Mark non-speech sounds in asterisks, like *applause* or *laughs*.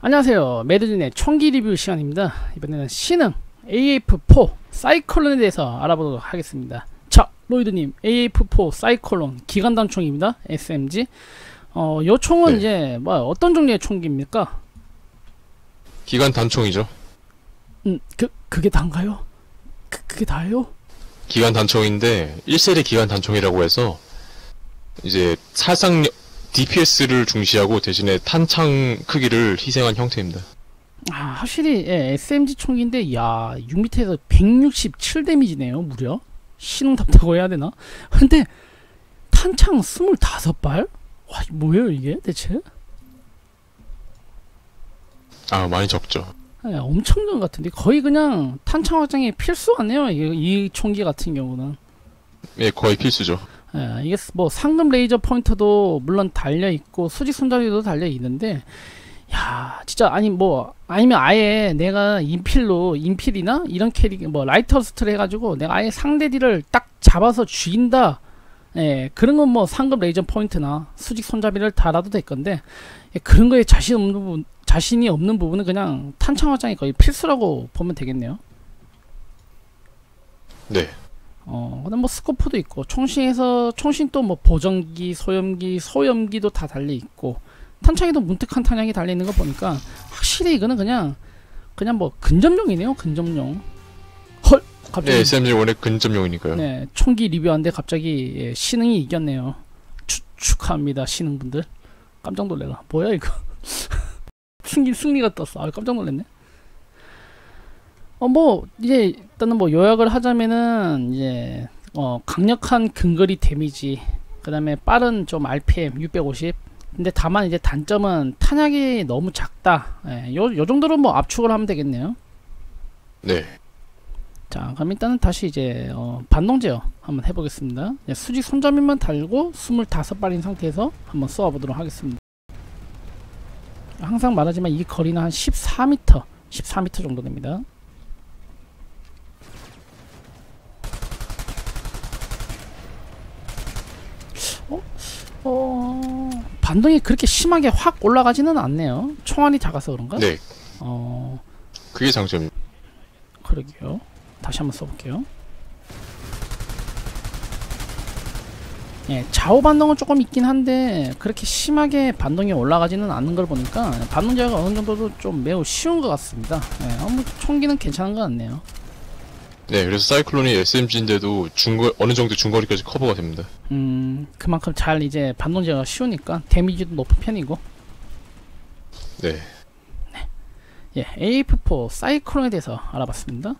안녕하세요. 매드진의 총기 리뷰 시간입니다. 이번에는 신흥 AF4 사이클론에 대해서 알아보도록 하겠습니다. 자, 로이드님, AF4 사이클론 기관단 총입니다. SMG. 어, 요 총은 네. 이제 뭐 어떤 종류의 총기입니까? 기관 단총이죠. 음, 그 그게 다인가요? 그 그게 다예요? 기관 단총인데 1세대 기관 단총이라고 해서 이제 살상 DPS를 중시하고 대신에 탄창 크기를 희생한 형태입니다. 아, 확실히 예, SMG 총인데 야, 6m에서 167 데미지네요, 무려. 신흥답다고 해야 되나? 근데 탄창 25발? 와, 뭐예요, 이게 대체? 아 많이 적죠. 예, 엄청 전 같은데 거의 그냥 탄창 확장이 필수 같네요. 이, 이 총기 같은 경우는. 예 거의 필수죠. 예, 이게 뭐 상금 레이저 포인터도 물론 달려 있고 수직 손잡이도 달려 있는데 야 진짜 아니 뭐 아니면 아예 내가 인필로 인필이나 이런 캐릭 뭐 라이터 스트를 해가지고 내가 아예 상대 딜을 딱 잡아서 죽인다 예 그런 건 뭐 상급 레이저 포인트나 수직 손잡이를 달아도 될 건데 예, 그런 거에 자신 없는 부분 자신이 없는 부분은 그냥 탄창 화장이 거의 필수라고 보면 되겠네요. 네. 어, 그다음 뭐 스코프도 있고 총신에서 총신 또 뭐 보정기, 소염기, 소염기도 다 달려 있고 탄창에도 문득한 탄약이 달려 있는 거 보니까 확실히 이거는 그냥 그냥 뭐 근접용이네요, 근접용. 헐, 네 갑자기 SMG 원래 근접용이니까요. 네, 총기 리뷰하는데 갑자기 예, 신흥이 이겼네요. 추, 축하합니다, 신흥분들. 깜짝 놀래라. 뭐야 이거? *laughs* 승리 승리가 떴어. 아, 깜짝 놀랐네. 어, 뭐 이제 일단은 뭐 요약을 하자면은 이제 어 강력한 근거리 데미지, 그 다음에 빠른 좀 RPM 650. 근데 다만 이제 단점은 탄약이 너무 작다. 예, 요, 요 정도로 뭐 압축을 하면 되겠네요. 네. 자, 그럼 일단은 다시 이제 어, 반동 제어 한번 해보겠습니다. 네, 수직 손잡이만 달고 25발인 상태에서 한번 쏘아보도록 하겠습니다. 항상 말하지만 이 거리는 한 14m, 14m 정도 됩니다. 어? 어, 반동이 그렇게 심하게 확 올라가지는 않네요. 총알이 작아서 그런가? 네. 어, 그게 장점입니다. 그러게요. 다시 한번 써볼게요. 예, 좌우 반동은 조금 있긴 한데 그렇게 심하게 반동이 올라가지는 않는 걸 보니까 반동 제어가 어느 정도도 좀 매우 쉬운 것 같습니다. 예, 아무 총기는 괜찮은 것 같네요. 네 그래서 사이클론이 SMG인데도 중거 어느 정도 중거리까지 커버가 됩니다. 음, 그만큼 잘 이제 반동 제어가 쉬우니까 데미지도 높은 편이고 네. 예, AF4 사이클론에 대해서 알아봤습니다.